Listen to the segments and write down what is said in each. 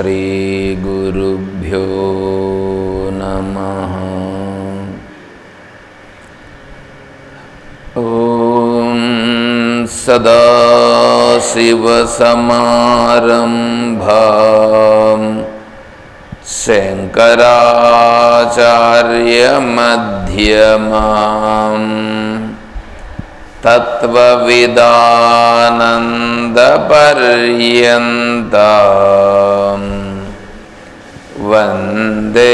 श्रीगुरुभ्यो नमः। ॐ सदाशिवसमारम्भां शङ्कराचार्यमध्यमाम्। तत्त्वविदानन्दपर्यन्ता वन्दे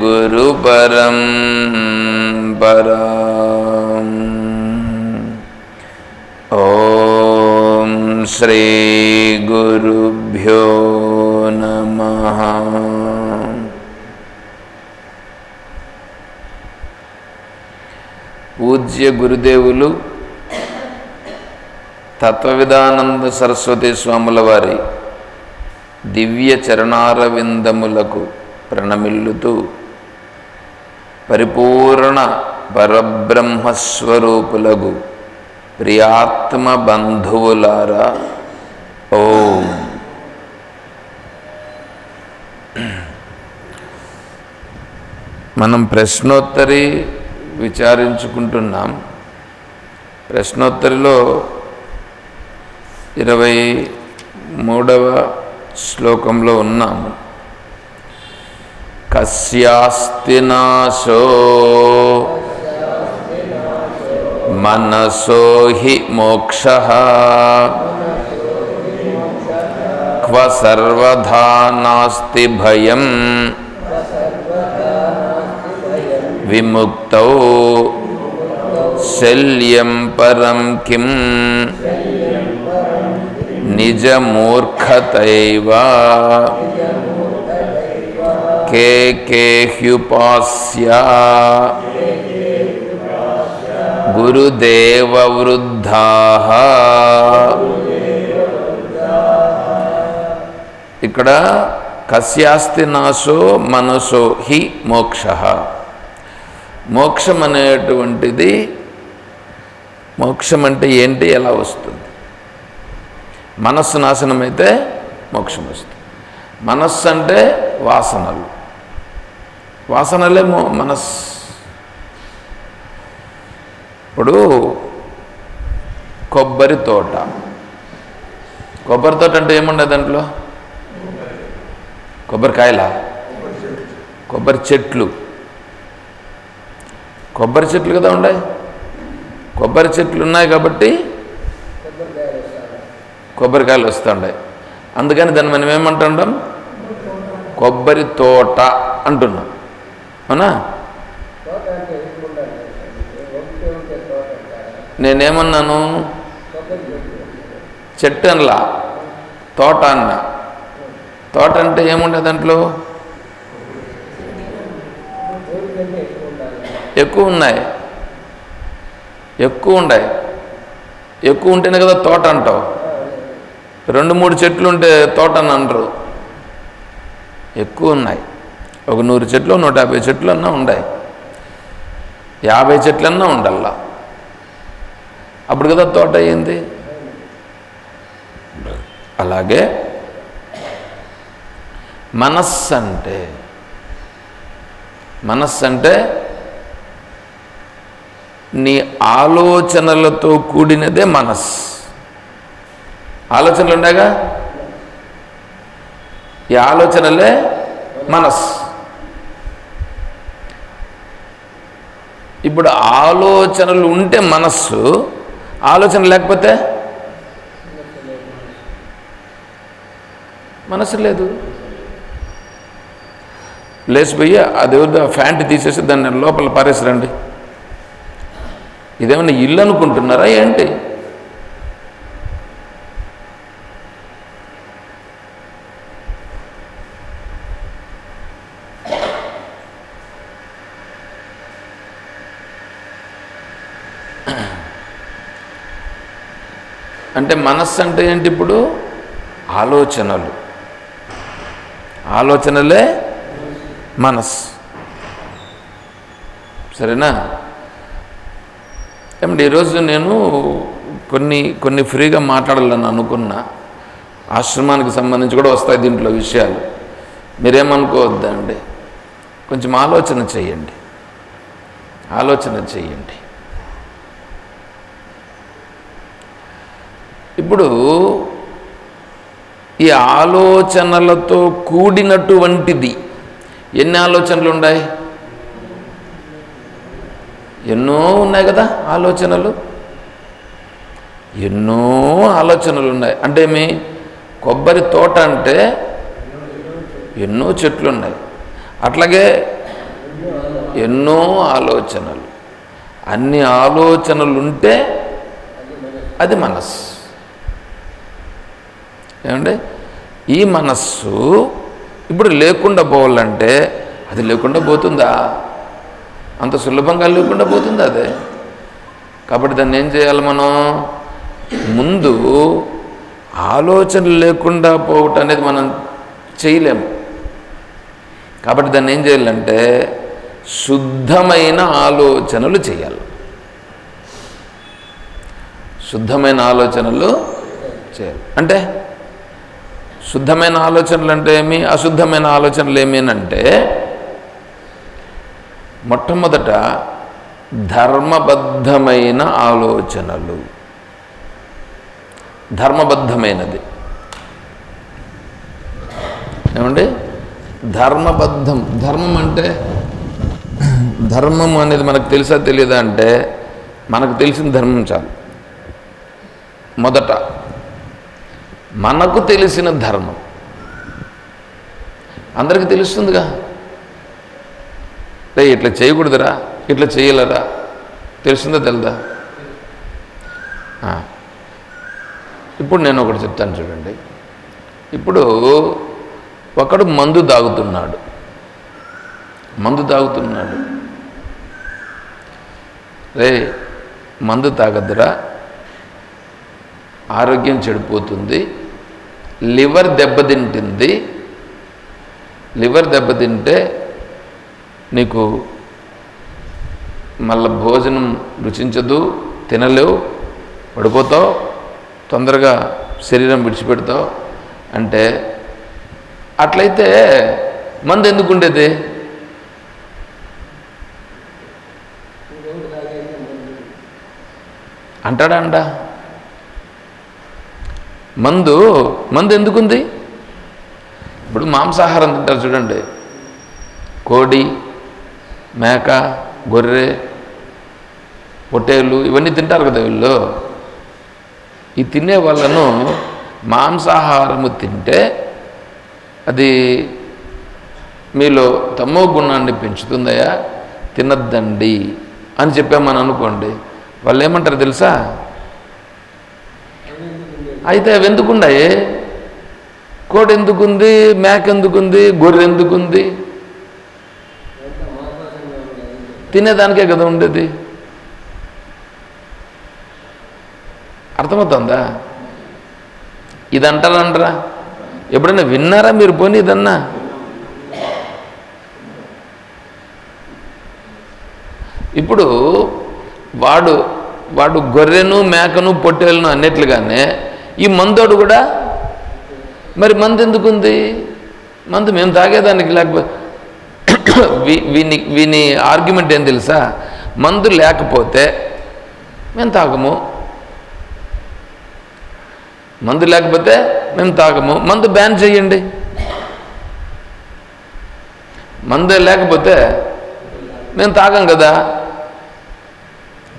गुरुपरं परा ॐ श्रीगुरुभ्यो नमः పూజ్య గురుదేవులు తత్వవిధానంద సరస్వతి స్వాముల వారి దివ్య చరణారవిందములకు ప్రణమిల్లుతూ పరిపూర్ణ పరబ్రహ్మస్వరూపులగు ప్రియాత్మ బంధువులారా ఓం. మనం ప్రశ్నోత్తరి విచారించుకుంటున్నాం. ప్రశ్నోత్తరిలో ఇరవై మూడవ శ్లోకంలో ఉన్నాము. కస్యాస్తి నాశో మనసో హి మోక్ష క్వ సర్వధా నాస్తి భయం విముక్త శల్యం పరం కిం నిజమూర్ఖతైవ. కే కే గురుదేవవృద్ధా. ఇక్కడ కస్యాస్తి నాశో మనసో హి మోక్ష. మోక్షం అనేటువంటిది మోక్షం అంటే ఏంటి ఎలా వస్తుంది? మనస్సు నాశనం అయితే మోక్షం వస్తుంది. మనస్సు అంటే వాసనలు. వాసనలే మో ఇప్పుడు కొబ్బరి తోట. కొబ్బరి తోట అంటే ఏముండే దాంట్లో? కొబ్బరికాయల? కొబ్బరి చెట్లు. కొబ్బరి చెట్లు కదా ఉన్నాయి కొబ్బరి చెట్లు ఉన్నాయి కాబట్టి కొబ్బరికాయలు వస్తుండే. అందుకని దాన్ని మనం ఏమంటుంటాం కొబ్బరి తోట అంటున్నాం. అవునా? నేనేమన్నాను? చెట్టు అనలా తోట అన్న తోట అంటే ఏముండే దాంట్లో? ఎక్కువ ఉన్నాయి. ఎక్కువ ఉన్నాయి ఎక్కువ ఉంటేనే కదా తోట అంటావు. రెండు మూడు చెట్లు ఉంటే తోట అని అనరు. ఎక్కువ ఉన్నాయి. ఒక నూరు చెట్లు నూట యాభై చెట్లు అన్నా ఉన్నాయి యాభై చెట్లన్నా ఉండల్లా. అప్పుడు కదా తోట అయ్యింది? అలాగే మనస్సు అంటే మనస్సు అంటే నీ ఆలోచనలతో కూడినదే మనస్సు. ఆలోచనలు ఉండగా ఈ ఆలోచనలే మనస్ ఇప్పుడు ఆలోచనలు ఉంటే మనస్సు ఆలోచన లేకపోతే మనసు లేదు. లేచిపోయి అది ఫ్యాంట్ తీసేసి దాన్ని లోపల పారేసిరండి. ఇదేమన్నా ఇల్లు అనుకుంటున్నారా ఏంటి? అంటే మనస్సు అంటే ఏంటి ఇప్పుడు? ఆలోచనలు. ఆలోచనలే మనస్సు. సరేనా? ఏమంటే ఈరోజు నేను కొన్ని కొన్ని ఫ్రీగా మాట్లాడాలని అనుకున్నా. ఆశ్రమానికి సంబంధించి కూడా వస్తాయి దీంట్లో విషయాలు. మీరేమనుకోవద్దండి? కొంచెం ఆలోచన చేయండి. ఆలోచన చేయండి. ఇప్పుడు ఈ ఆలోచనలతో కూడినటువంటిది ఎన్ని ఆలోచనలు ఉన్నాయి ఎన్నో ఉన్నాయి కదా ఆలోచనలు. ఎన్నో ఆలోచనలు ఉన్నాయి అంటే మీ కొబ్బరి తోట అంటే ఎన్నో చెట్లు ఉన్నాయి అట్లాగే ఎన్నో ఆలోచనలు. అన్ని ఆలోచనలు ఉంటే అది మనస్సు. ఏమండి? ఈ మనస్సు ఇప్పుడు లేకుండా పోవాలంటే అది లేకుండా పోతుందా? అంత సులభంగా లేకుండా పోతుందా అదే? కాబట్టి దాన్ని ఏం చేయాలి మనం? ముందు ఆలోచనలు లేకుండా పోవటం అనేది మనం చేయలేము. కాబట్టి దాన్ని ఏం చేయాలంటే శుద్ధమైన ఆలోచనలు చేయాలి. శుద్ధమైన ఆలోచనలు చేయాలి. అంటే శుద్ధమైన ఆలోచనలు అంటే ఏమి? అశుద్ధమైన ఆలోచనలు ఏమి అంటే మొట్టమొదట ధర్మబద్ధమైన ఆలోచనలు. ధర్మబద్ధమైనది. ఏమండి? ధర్మబద్ధం. ధర్మం అంటే ధర్మం అనేది మనకు తెలుసా తెలియదా అంటే మనకు తెలిసిన ధర్మం చాలు. మొదట మనకు తెలిసిన ధర్మం. అందరికీ తెలుస్తుందిగా. రే ఇట్లా చేయకూడదురా ఇట్లా చేయలేరా? తెలుస్తుందా తెలుదా? ఇప్పుడు నేను ఒకటి చెప్తాను చూడండి. ఇప్పుడు ఒకడు మందు తాగుతున్నాడు. మందు తాగుతున్నాడు. రే మందు తాగద్దురా. ఆరోగ్యం చెడిపోతుంది లివర్ దెబ్బతింటుంది. లివర్ దెబ్బతింటే నీకు మళ్ళీ భోజనం రుచించదు తినలేవు పడిపోతావు తొందరగా శరీరం విడిచిపెడతావు అంటే అట్లయితే మందు ఎందుకు ఉండేది? అంటాడా అంట మందు మందు ఎందుకుంది? ఇప్పుడు మాంసాహారం తింటారు చూడండి. కోడి మేక గొర్రె పొట్టేలు ఇవన్నీ తింటారు కదా వీళ్ళు. ఈ తినే వాళ్ళను మాంసాహారము తింటే అది మీలో తమో గుణాన్ని పెంచుతుందయా తినద్దండి అని చెప్పామని అనుకోండి. వాళ్ళు ఏమంటారు తెలుసా? అయితే అవి ఎందుకున్నాయి? కోడి ఎందుకుంది? మేక ఎందుకుంది? గొర్రె ఎందుకుంది? తినేదానికే కదా ఉండేది. అర్థమవుతుందా? ఇది అంటారంటారా ఎప్పుడైనా విన్నారా మీరు పోనీ ఇదన్నా? ఇప్పుడు వాడు వాడు గొర్రెను మేకను పొట్టేలను అన్నట్లుగానే ఈ మందోడు కూడా మరి మందు ఎందుకుంది? మందు మేము తాగేదానికి లేకపోతే వీని వీని ఆర్గ్యుమెంట్ ఏం తెలుసా? మందు లేకపోతే మేము తాగము. మందు లేకపోతే మేము తాగము. మందు బ్యాన్ చేయండి. మందు లేకపోతే మేము తాగం కదా.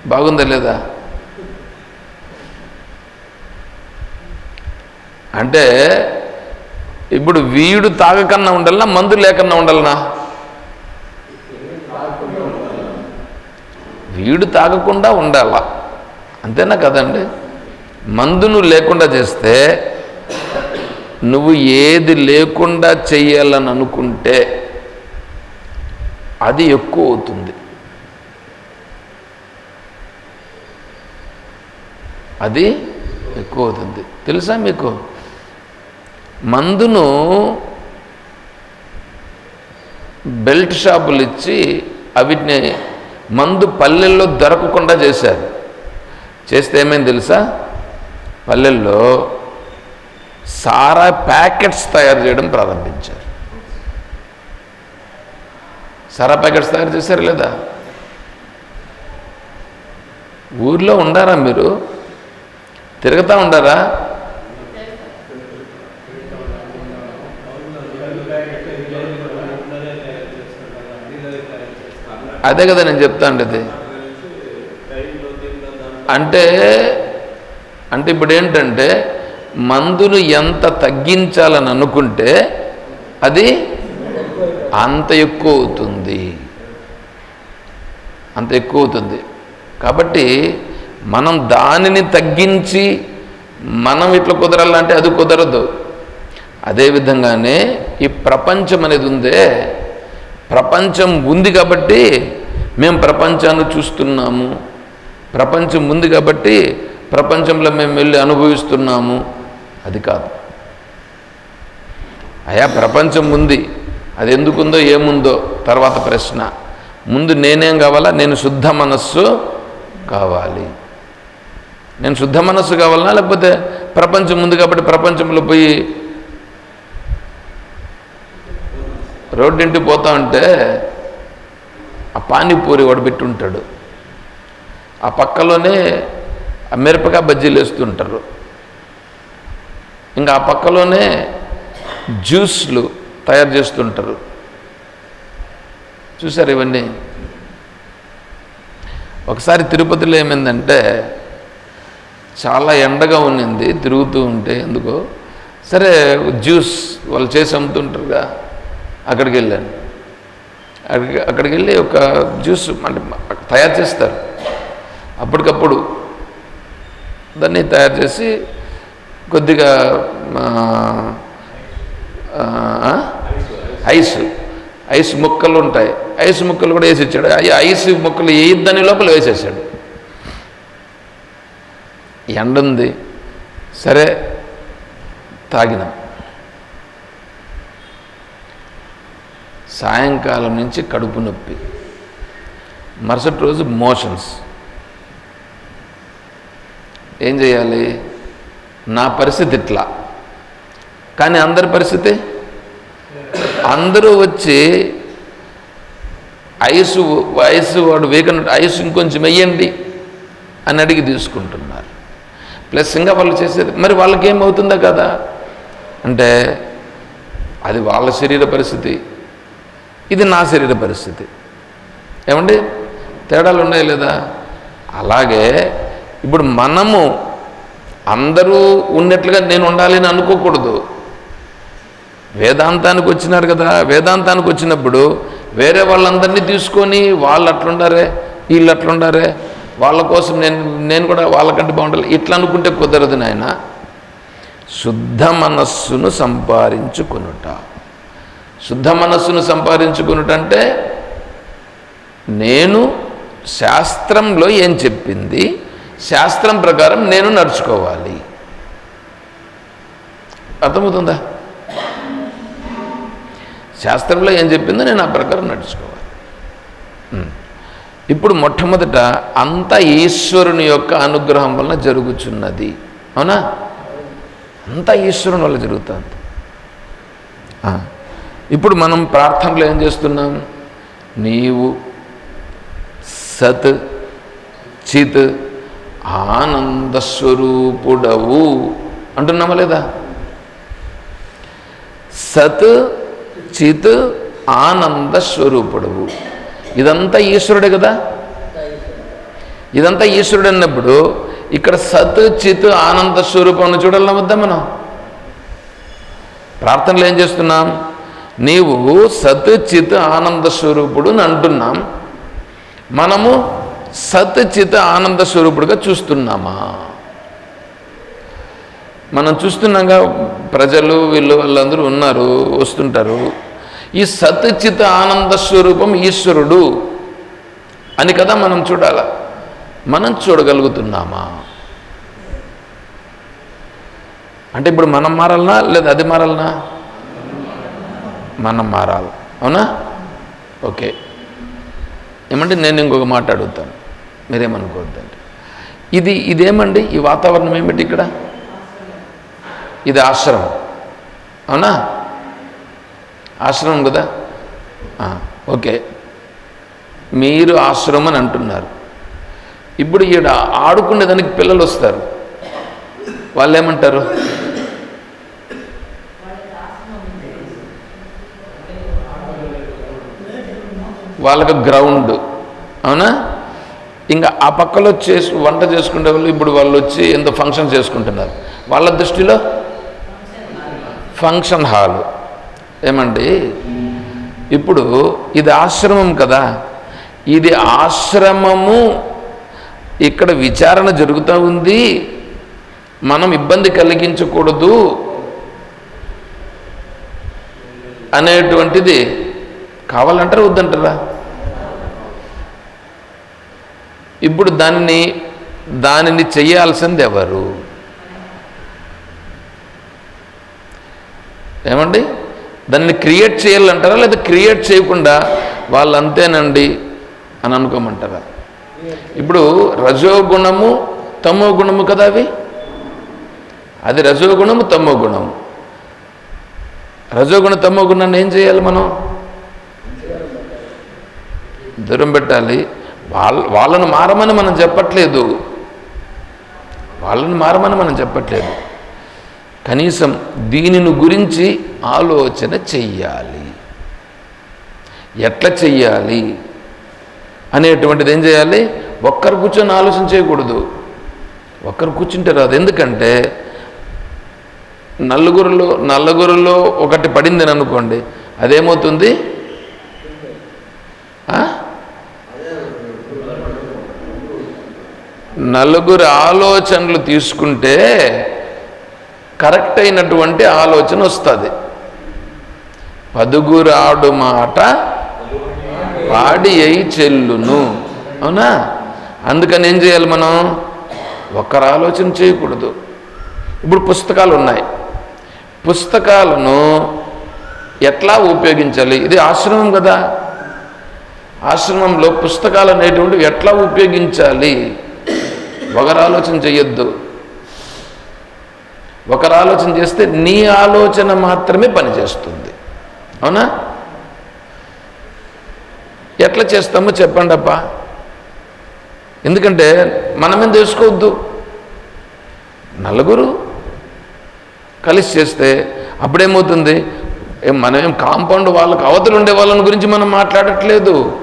బాగుందా లేదా? అంటే ఇప్పుడు వీడు తాగకన్నా ఉండాలనా మందు లేకన్నా ఉండాలనా? వీడు తాగకుండా ఉండాల? అంతేనా కదండి? మందును లేకుండా చేస్తే నువ్వు ఏది లేకుండా చెయ్యాలని అనుకుంటే అది ఎక్కువ అవుతుంది. అది ఎక్కువ అవుతుంది. తెలుసా మీకు? మందును బెల్ట్ షాపులు ఇచ్చి అవిటిని మందు పల్లెల్లో దొరకకుండా చేశారు. చేస్తే ఏమైంది తెలుసా? పల్లెల్లో సారా ప్యాకెట్స్ తయారు చేయడం ప్రారంభించారు. సారా ప్యాకెట్స్ తయారు చేశారు లేదా? ఊర్లో ఉండారా మీరు? తిరుగుతూ ఉండారా? అదే కదా నేను చెప్తా ఉండేది అంటే అంటే ఇప్పుడు ఏంటంటే మందును ఎంత తగ్గించాలని అనుకుంటే అది అంత ఎక్కువ అవుతుంది. అంత ఎక్కువ అవుతుంది. కాబట్టి మనం దానిని తగ్గించి మనం ఇట్లా కుదరాలంటే అది కుదరదు. అదేవిధంగానే ఈ ప్రపంచం అనేది ఉందే ప్రపంచం ఉంది కాబట్టి మేము ప్రపంచాన్ని చూస్తున్నాము. ప్రపంచం ఉంది కాబట్టి ప్రపంచంలో మేము వెళ్ళి అనుభవిస్తున్నాము. అది కాదు. అయా ప్రపంచం ఉంది. అది ఎందుకుందో ఏముందో తర్వాత ప్రశ్న. ముందు నేనేం కావాలా? నేను శుద్ధ మనస్సు కావాలి. నేను శుద్ధ మనస్సు కావాలన్నా లేకపోతే ప్రపంచం ఉంది కాబట్టి ప్రపంచంలో పోయి రోడ్డింటి పోతా ఉంటే ఆ పానీపూరి వాడు ఉంటాడు ఆ పక్కలోనే ఆ మిరపకాయ బజ్జీలు వేస్తుంటారు. ఇంకా ఆ పక్కలోనే జ్యూస్లు తయారు చేస్తుంటారు. చూసారు ఇవన్నీ? ఒకసారి తిరుపతిలో ఏమైందంటే చాలా ఎండగా ఉన్నింది తిరుగుతూ ఉంటే ఎందుకో. సరే జ్యూస్ వాళ్ళు చేసి అమ్ముతుంటారుగా. అక్కడికి వెళ్ళాను. అక్కడికి అక్కడికి వెళ్ళి ఒక జ్యూస్ అంటే తయారు చేస్తారు. అప్పటికప్పుడు దాన్ని తయారు చేసి కొద్దిగా ఐస్ ఐస్ ముక్కలు ఉంటాయి. ఐస్ ముక్కలు కూడా వేసి ఇచ్చాడు ఐస్ ముక్కలు వేయద్దని లోపల వేసేసాడు. ఎండ ఉంది సరే తాగినాం. సాయంకాలం నుంచి కడుపు నొప్పి. మరుసటి రోజు మోషన్స్. ఏం చేయాలి? నా పరిస్థితి ఇట్లా. కానీ అందరి పరిస్థితి? అందరూ వచ్చి ఐసు వయసు వాడు వేకనట్టు ఐసు ఇంకొంచెం వెయ్యండి అని అడిగి తీసుకుంటున్నారు. ప్లస్ ఇంకా వాళ్ళు చేసేది మరి వాళ్ళకేమవుతుందా కదా? అంటే అది వాళ్ళ శరీర పరిస్థితి. ఇది నా శరీర పరిస్థితి. ఏమండి? తేడాలు ఉన్నాయి లేదా? అలాగే ఇప్పుడు మనము అందరూ ఉన్నట్లుగా నేను ఉండాలి అని అనుకోకూడదు. వేదాంతానికి వచ్చినారు కదా వేదాంతానికి వచ్చినప్పుడు వేరే వాళ్ళందరినీ తీసుకొని వాళ్ళు అట్లుండారే వీళ్ళు అట్లుండారే వాళ్ళ కోసం నేను నేను కూడా వాళ్ళకంటే బాగుండాలి ఇట్లా అనుకుంటే కుదరదు నాయన. శుద్ధ మనస్సును సంపాదించుకొనుట. శుద్ధ మనస్సును సంపాదించుకున్నటంటే నేను శాస్త్రంలో ఏం చెప్పింది? శాస్త్రం ప్రకారం నేను నడుచుకోవాలి. అర్థమవుతుందా? శాస్త్రంలో ఏం చెప్పిందో నేను ఆ ప్రకారం నడుచుకోవాలి. ఇప్పుడు మొట్టమొదట అంత ఈశ్వరుని యొక్క అనుగ్రహం వలన జరుగుచున్నది. అవునా? అంతా ఈశ్వరుని వల్ల జరుగుతుంది. ఇప్పుడు మనం ప్రార్థనలు ఏం చేస్తున్నాం? నీవు సత్ చిత్ ఆనందస్వరూపుడవు అంటున్నామా లేదా? సత్ చిత్ ఆనంద స్వరూపుడవు. ఇదంతా ఈశ్వరుడే కదా? ఇదంతా ఈశ్వరుడు అన్నప్పుడు ఇక్కడ సత్ చిత్ ఆనంద స్వరూపం చూడాలన్నా వద్దా మనం? ప్రార్థనలు ఏం చేస్తున్నాం? నీవు సత్ చిత్ ఆనంద స్వరూపుడు అని అంటున్నాం. మనము సత్ చిత్ ఆనంద స్వరూపుడుగా చూస్తున్నామా? మనం చూస్తున్నాగా ప్రజలు వీళ్ళు వాళ్ళందరూ ఉన్నారు వస్తుంటారు. ఈ సత్ చిత్ ఆనంద స్వరూపం ఈశ్వరుడు అని కదా మనం చూడాల. మనం చూడగలుగుతున్నామా? అంటే ఇప్పుడు మనం మారాలనా? లేదా అది మారాలనా? మనం మారాలి. అవునా? ఓకే. ఏమంటే నేను ఇంకొక మాట అడుగుతాను. మీరేమనుకోవద్దండి. ఇది ఇదేమండి ఈ వాతావరణం ఏమిటి ఇక్కడ? ఇది ఆశ్రమం. అవునా? ఆశ్రమం కదా? ఓకే. మీరు ఆశ్రమం అని అంటున్నారు. ఇప్పుడు ఈడ ఆడుకునే దానికి పిల్లలు వస్తారు. వాళ్ళు ఏమంటారు వాళ్ళకి గ్రౌండ్. అవునా? ఇంకా ఆ పక్కలో చేసి వంట చేసుకునే వాళ్ళు ఇప్పుడు వాళ్ళు వచ్చి ఎంతో ఫంక్షన్ చేసుకుంటున్నారు. వాళ్ళ దృష్టిలో ఫంక్షన్ హాల్. ఏమండి? ఇప్పుడు ఇది ఆశ్రమం కదా. ఇది ఆశ్రమము. ఇక్కడ విచారణ జరుగుతూ ఉంది. మనం ఇబ్బంది కలిగించకూడదు. అనేటువంటిది కావాలంటారా వద్దంటారా? ఇప్పుడు దాన్ని దానిని చేయాల్సింది ఎవరు? ఏమండి? దాన్ని క్రియేట్ చేయాలంటారా? లేదా క్రియేట్ చేయకుండా వాళ్ళు అంతేనండి అని అనుకోమంటారా? ఇప్పుడు రజోగుణము తమో గుణము కదా అవి? అది రజోగుణము తమో గుణము. రజోగుణ తమో గుణాన్ని ఏం చేయాలి మనం? దూరం పెట్టాలి. వాళ్ళ వాళ్ళను మారమని మనం చెప్పట్లేదు. వాళ్ళని మారమని మనం చెప్పట్లేదు. కనీసం దీనిని గురించి ఆలోచన చెయ్యాలి. ఎట్లా చెయ్యాలి? అనేటువంటిది ఏం చేయాలి? ఒక్కరు కూర్చొని ఆలోచన చేయకూడదు. ఒక్కరు కూర్చుంటే రాదు. ఎందుకంటే నలుగురిలో నలుగురిలో ఒకటి పడింది అనుకోండి అదేమవుతుంది? నలుగురు ఆలోచనలు తీసుకుంటే కరెక్ట్ అయినటువంటి ఆలోచన వస్తుంది. పదుగురాడు మాట పాడి అయి చెల్లును. అవునా? అందుకని ఏం చేయాలి మనం? ఒకరు ఆలోచన చేయకూడదు. ఇప్పుడు పుస్తకాలు ఉన్నాయి. పుస్తకాలను ఎట్లా ఉపయోగించాలి? ఇది ఆశ్రమం కదా. ఆశ్రమంలో పుస్తకాలు అనేటువంటివి ఎట్లా ఉపయోగించాలి? ఒకరాలోచన చేయొద్దు ఒకరు చేస్తే నీ ఆలోచన మాత్రమే పనిచేస్తుంది. అవునా? ఎట్లా చేస్తామో చెప్పండి అప్ప ఎందుకంటే మనమేం తెలుసుకోవద్దు నలుగురు కలిసి చేస్తే అప్పుడేమవుతుంది? మనమేం కాంపౌండ్ వాళ్ళకి అవతలు ఉండే వాళ్ళని గురించి మనం మాట్లాడట్లేదు.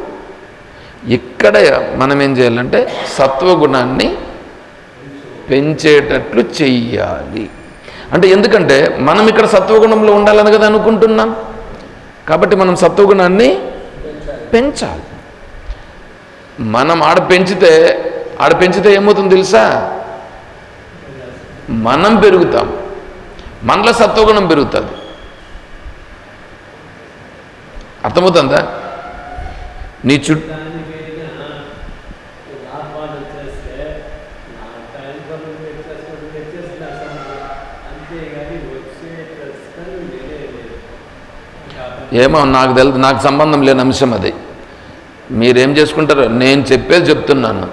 ఇక్కడ మనం ఏం చేయాలంటే సత్వగుణాన్ని పెంచేటట్లు చెయ్యాలి. అంటే ఎందుకంటే మనం ఇక్కడ సత్వగుణంలో ఉండాలని కదా అనుకుంటున్నాం. కాబట్టి మనం సత్వగుణాన్ని పెంచాలి. మనం ఆడ పెంచితే ఆడ పెంచితే ఏమవుతుంది తెలుసా? మనం పెరుగుతాం. మనలో సత్వగుణం పెరుగుతుంది. అర్థమవుతుందా? నీ చుట్టూ దానికైనా లాభాలు వచ్చేస్తే నా టైం పనులు తెచ్చేసుకుంటూ తెచ్చేస్తున్నారు అంతేగాని వచ్చే ప్రశ్నలు వేరే లేదు కాబట్టి ఏమో నాకు తెలుసు నాకు సంబంధం లేని అంశం అది. మీరేం చేసుకుంటారు నేను చెప్పేది చెప్తున్నాను.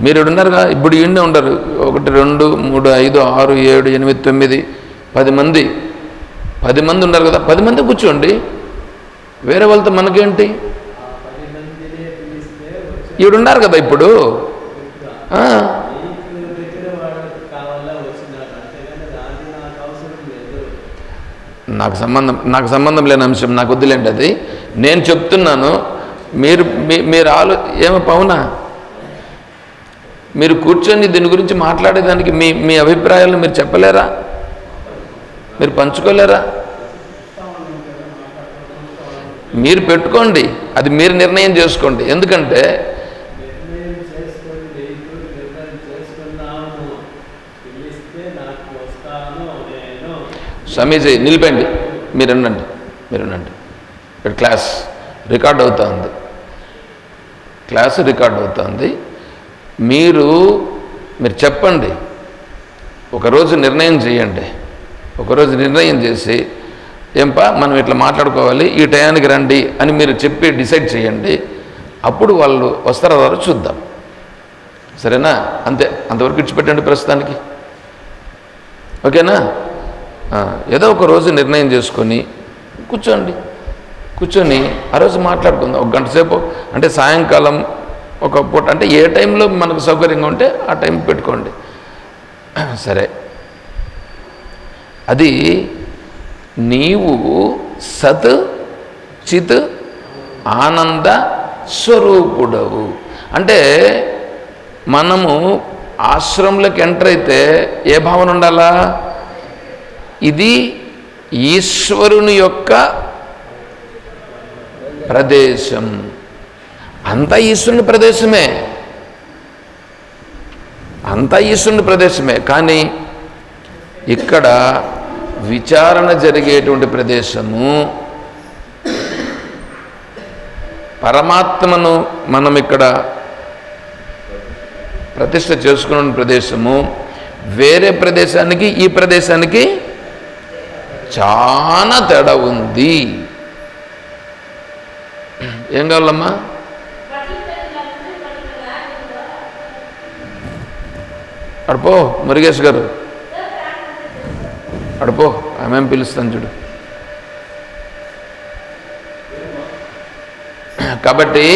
మీరు ఉన్నారుగా ఇప్పుడు ఈయనే ఉండరు. ఒకటి రెండు మూడు ఐదు ఆరు ఏడు ఎనిమిది తొమ్మిది పది మంది. పది మంది ఉన్నారు కదా? పది మంది కూర్చోండి. వేరే వాళ్ళతో మనకేంటి? ఈడున్నారు కదా ఇప్పుడు ఆ, మీకు దగ్గర వాళ్ళకి కావాలా వచ్చినారు అంతేగాని దాన్ని నాకు అవసరం లేదు నాకు సంబంధం నాకు సంబంధం లేని అంశం నాకు వద్దులేండి అది. నేను చెప్తున్నాను మీరు మీ- మీరు ఆలో ఏమో పవునా? మీరు కూర్చొని దీని గురించి మాట్లాడేదానికి మీ మీ అభిప్రాయాలను మీరు చెప్పలేరా? మీరు పంచుకోలేరా? మీరు పెట్టుకోండి అది మీరు నిర్ణయం చేసుకోండి. ఎందుకంటే స్వామీజీ నిలిపండి. మీరు ఉండండి మీరు ఉండండి ఇక్కడ క్లాస్ రికార్డ్ అవుతుంది. క్లాస్ రికార్డ్ అవుతుంది. మీరు మీరు చెప్పండి. ఒకరోజు నిర్ణయం చేయండి. ఒకరోజు నిర్ణయం చేసి ఏంపా మనం ఇట్లా మాట్లాడుకోవాలి ఈ టయానికి రండి అని మీరు చెప్పి డిసైడ్ చేయండి. అప్పుడు వాళ్ళు వస్తారో రారో చూద్దాం. సరేనా? అంతే. అంతవరకు ఇచ్చిపెట్టండి ప్రస్తుతానికి. ఓకేనా? ఏదో ఒక రోజు నిర్ణయం చేసుకొని కూర్చోండి. కూర్చొని ఆ రోజు మాట్లాడుకుందాం. ఒక గంట సేపు అంటే సాయంకాలం ఒక పూట అంటే ఏ టైంలో మనకు సౌకర్యంగా ఉంటే ఆ టైం పెట్టుకోండి. సరే. అది నీవు సత్ చిత్ ఆనంద స్వరూపుడవు. అంటే మనము ఆశ్రమంలోకి ఎంటర్ అయితే ఏ భావన ఉండాలా? ఇది ఈశ్వరుని యొక్క ప్రదేశం. అంతా ఈశ్వరుని ప్రదేశమే. అంతా ఈశ్వరుని ప్రదేశమే. కానీ ఇక్కడ విచారణ జరిగేటువంటి ప్రదేశము పరమాత్మను మనం ఇక్కడ ప్రతిష్ట చేసుకున్న ప్రదేశము. వేరే ప్రదేశానికి ఈ ప్రదేశానికి చాలా తేడా ఉంది. ఏం కావాలమ్మా? అడుపో మురుగేష్ గారు. అడుపో ఆమెం పిలుస్తాను చూడు. కాబట్టి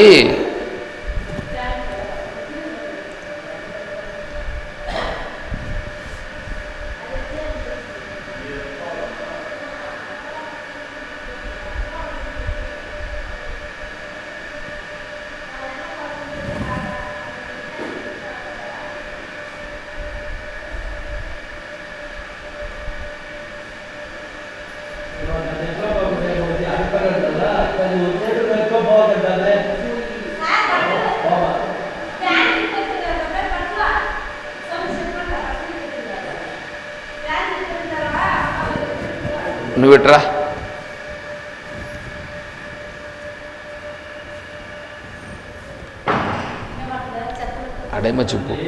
한번 짚고.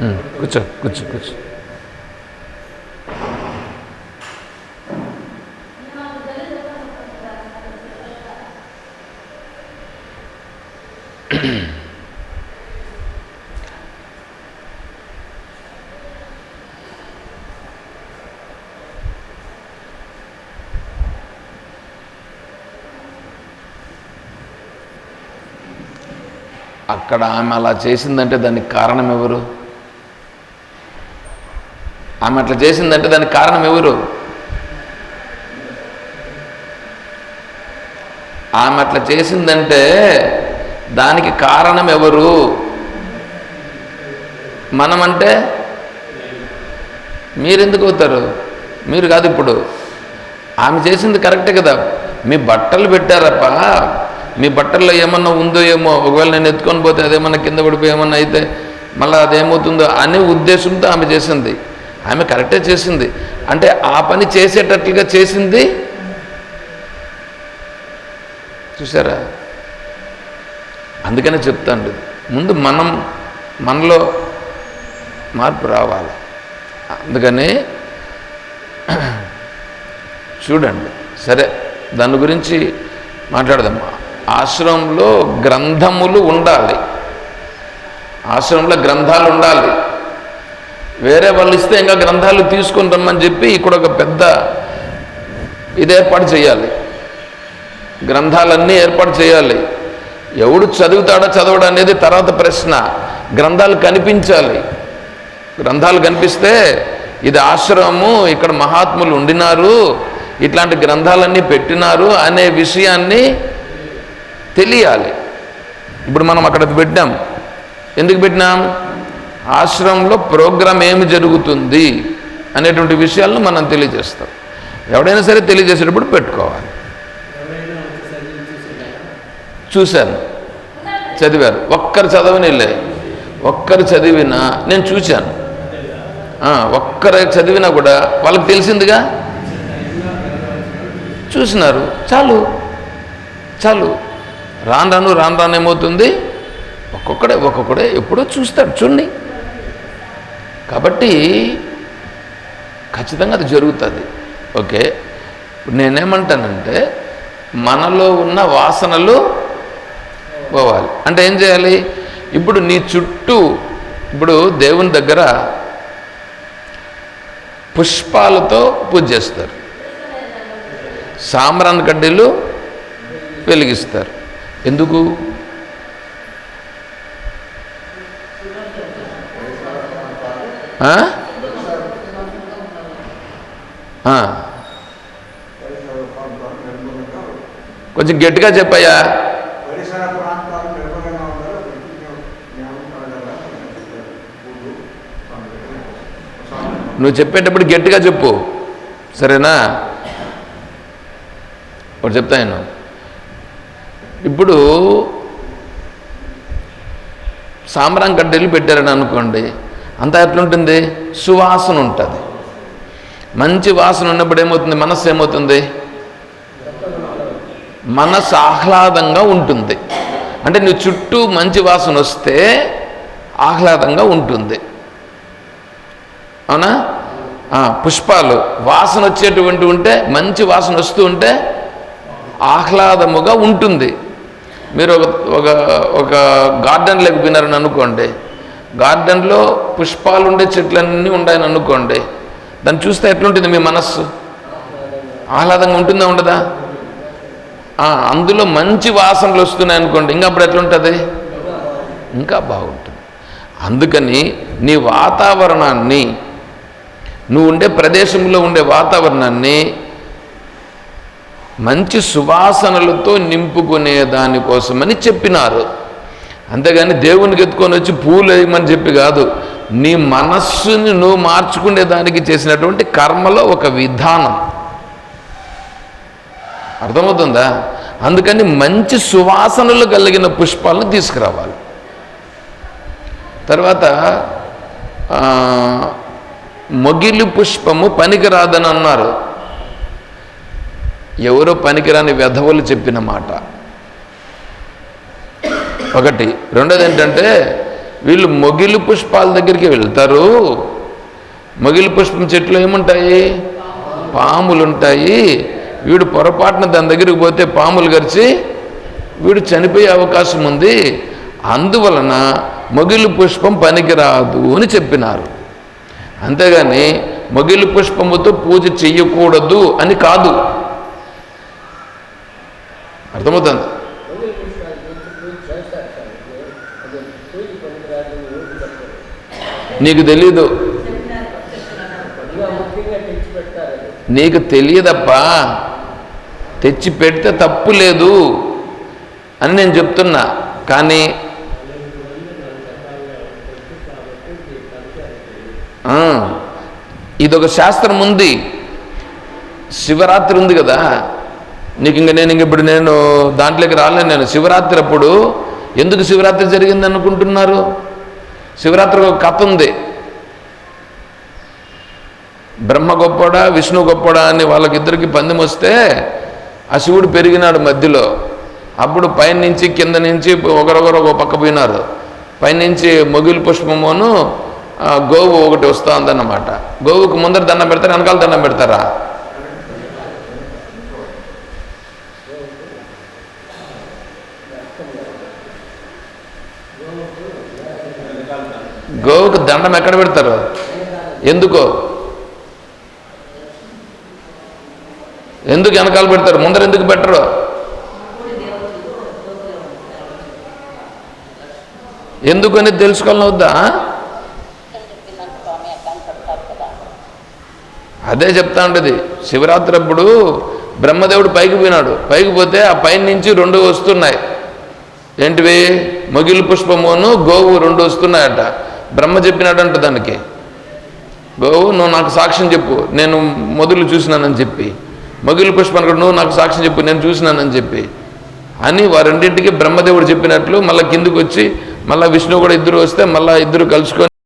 응, 그쵸, 그쵸, 그쵸. అక్కడ ఆమె అలా చేసిందంటే దానికి కారణం ఎవరు? ఆమె అట్లా చేసిందంటే దానికి కారణం ఎవరు? ఆమె అట్లా చేసిందంటే దానికి కారణం ఎవరు? మనమంటే మీరెందుకు అవుతారు? మీరు కాదు ఇప్పుడు. ఆమె చేసింది కరెక్టే కదా. మీ బట్టలు పెట్టారప్ప. మీ బట్టల్లో ఏమన్నా ఉందో ఏమో ఒకవేళ నేను ఎత్తుకొని పోతే అదేమన్నా కింద పడిపోయి ఏమన్నా అయితే మళ్ళీ అదేమవుతుందో అనే ఉద్దేశంతో ఆమె చేసింది. ఆమె కరెక్టే చేసింది. అంటే ఆ పని చేసేటట్లుగా చేసింది. చూసారా? అందుకనే చెప్తాను ముందు మనం మనలో మార్పు రావాలి. అందుకని చూడండి. సరే దాని గురించి మాట్లాడదాం. ఆశ్రమంలో గ్రంథములు ఉండాలి. ఆశ్రమంలో గ్రంథాలు ఉండాలి. వేరే వాళ్ళు ఇస్తే ఇంకా గ్రంథాలు తీసుకుని రమ్మని చెప్పి ఇక్కడ ఒక పెద్ద ఇది ఏర్పాటు చేయాలి. గ్రంథాలన్నీ ఏర్పాటు చేయాలి. ఎవడు చదువుతాడో చదవడం అనేది తర్వాత ప్రశ్న. గ్రంథాలు కనిపించాలి. గ్రంథాలు కనిపిస్తే ఇది ఆశ్రమము ఇక్కడ మహాత్ములు ఉండినారు ఇట్లాంటి గ్రంథాలన్నీ పెట్టినారు అనే విషయాన్ని తెలియాలి. ఇప్పుడు మనం అక్కడ పెట్టాం. ఎందుకు పెట్టినాం? ఆశ్రమంలో ప్రోగ్రాం ఏమి జరుగుతుంది అనేటువంటి విషయాలను మనం తెలియజేస్తాం. ఎవడైనా సరే తెలియజేసేటప్పుడు పెట్టుకోవాలి. చూశాను. చదివారు. ఒక్కరు చదవనిలే ఒక్కరు చదివినా నేను చూశాను. ఒక్కరు చదివినా కూడా వాళ్ళకి తెలిసిందిగా? చూసినారు. చాలు. చాలు. రాను రాను రాను రాను ఏమవుతుంది? ఒక్కొక్కడే ఒక్కొక్కడే ఎప్పుడో చూస్తాడు చూడండి. కాబట్టి ఖచ్చితంగా అది జరుగుతుంది. ఓకే. నేనేమంటానంటే మనలో ఉన్న వాసనలు పోవాలి. అంటే ఏం చేయాలి? ఇప్పుడు నీ చుట్టూ ఇప్పుడు దేవుని దగ్గర పుష్పాలతో పూజ చేస్తారు. సాంబ్రాన్ కడ్డీలు వెలిగిస్తారు. ఎందుకు? కొంచెం గట్టిగా చెప్పయ్యా. నువ్వు చెప్పేటప్పుడు గట్టిగా చెప్పు. సరేనా? ఒకటి చెప్తాను నేను. ఇప్పుడు సాంబ్రాం కడ్డీలు పెట్టారని అనుకోండి అంతా ఎట్లుంటుంది? సువాసన ఉంటుంది. మంచి వాసన ఉన్నప్పుడు ఏమవుతుంది? మనస్సు ఏమవుతుంది? మనస్సు ఆహ్లాదంగా ఉంటుంది. అంటే నీ చుట్టూ మంచి వాసన వస్తే ఆహ్లాదంగా ఉంటుంది. అవునా? పుష్పాలు. వాసన వచ్చేటువంటి ఉంటే మంచి వాసన వస్తూ ఉంటే ఆహ్లాదముగా ఉంటుంది. మీరు ఒక ఒక ఒక గార్డెన్లోకి పోయినారని అనుకోండి. గార్డెన్లో పుష్పాలు ఉండే చెట్లన్నీ ఉన్నాయని అనుకోండి. దాన్ని చూస్తే ఎట్లుంటుంది మీ మనస్సు? ఆహ్లాదంగా ఉంటుందా ఉండదా? అందులో మంచి వాసనలు వస్తున్నాయి అనుకోండి. ఇంకా అప్పుడు ఎట్లుంటుంది? ఇంకా బాగుంటుంది. అందుకని నీ వాతావరణాన్ని నువ్వు ఉండే ప్రదేశంలో ఉండే వాతావరణాన్ని మంచి సువాసనలతో నింపుకునే దానికోసమని చెప్పినారు. అంతేగాని దేవునికి ఎత్తుకొని వచ్చి పూలు వేయమని చెప్పి కాదు నీ మనస్సుని నువ్వు మార్చుకునే దానికి చేసినటువంటి కర్మలో ఒక విధానం. అర్థమవుతుందా? అందుకని మంచి సువాసనలు కలిగిన పుష్పాలను తీసుకురావాలి. తర్వాత మొగిలి పుష్పము పనికిరాదని అన్నారు. ఎవరో పనికిరాని వ్యధవులు చెప్పిన మాట. ఒకటి. రెండోది ఏంటంటే వీళ్ళు మొగిలి పుష్పాల దగ్గరికి వెళ్తారు. మొగిలి పుష్పం చెట్లు ఏముంటాయి? పాములు ఉంటాయి వీడు పొరపాటున దాని దగ్గరికి పోతే పాములు గరిచి వీడు చనిపోయే అవకాశం ఉంది. అందువలన మొగిలి పుష్పం పనికిరాదు అని చెప్పినారు. అంతేగాని మొగిలి పుష్పముతో పూజ చెయ్యకూడదు అని కాదు అర్థమవుతుంది మొదలు పుష్పాలు తెచ్చి పూజ చేస్తారు సార్ అది పూజ పనికిరాదని ఎవరు అర్థమవుతుంది? నీకు తెలీదు. నీకు తెలియదప్పా తెచ్చి పెడితే తప్పు లేదు అని నేను చెప్తున్నా. కానీ ఆ, ఇదొక శాస్త్రం ఉంది. శివరాత్రి ఉంది కదా. నీకు ఇంక నేను ఇంక ఇప్పుడు నేను దాంట్లోకి రాలేను నేను. శివరాత్రి అప్పుడు ఎందుకు శివరాత్రి జరిగింది అనుకుంటున్నారు? శివరాత్రి ఒక కథ ఉంది. బ్రహ్మ గొప్పడా విష్ణు గొప్పడా అని వాళ్ళకిద్దరికి పందెం వస్తే ఆ శివుడు పెరిగినాడు మధ్యలో. అప్పుడు పైన నుంచి కింద నుంచి ఒకరొకరు ఒక పక్క పోయినారు. పైనుంచి మొగిలి పుష్పమును గోవు ఒకటి వస్తుందన్నమాట. గోవుకు ముందర దండం పెడతారా వెనకాల దండం పెడతారా? గోవుకు దండం ఎక్కడ పెడతారు? ఎందుకో? ఎందుకు వెనకాల పెడతారు? ముందర ఎందుకు పెట్టరు? ఎందుకు అనేది తెలుసుకోవాలని వద్దా? అని అదే చెప్తా ఉంటుంది. శివరాత్రి అప్పుడు బ్రహ్మదేవుడు పైకి పోయినాడు. పైకి పోతే ఆ పైన నుంచి రెండు వస్తున్నాయి. ఏంటివి? మొగిలి పుష్పమును గోవు రెండు వస్తున్నాయట. బ్రహ్మ చెప్పినాడంట దానికి. బాబు నువ్వు నాకు సాక్ష్యం చెప్పు నేను మొదలు చూసినానని చెప్పి. మగులు పుష్పాన్ని కూడా నువ్వు నాకు సాక్ష్యం చెప్పు నేను చూసినానని చెప్పి. అని వారింటింటికి బ్రహ్మదేవుడు చెప్పినట్లు మళ్ళీ కిందికి వచ్చి మళ్ళీ విష్ణువు కూడా ఇద్దరు వస్తే మళ్ళీ ఇద్దరు కలుసుకొని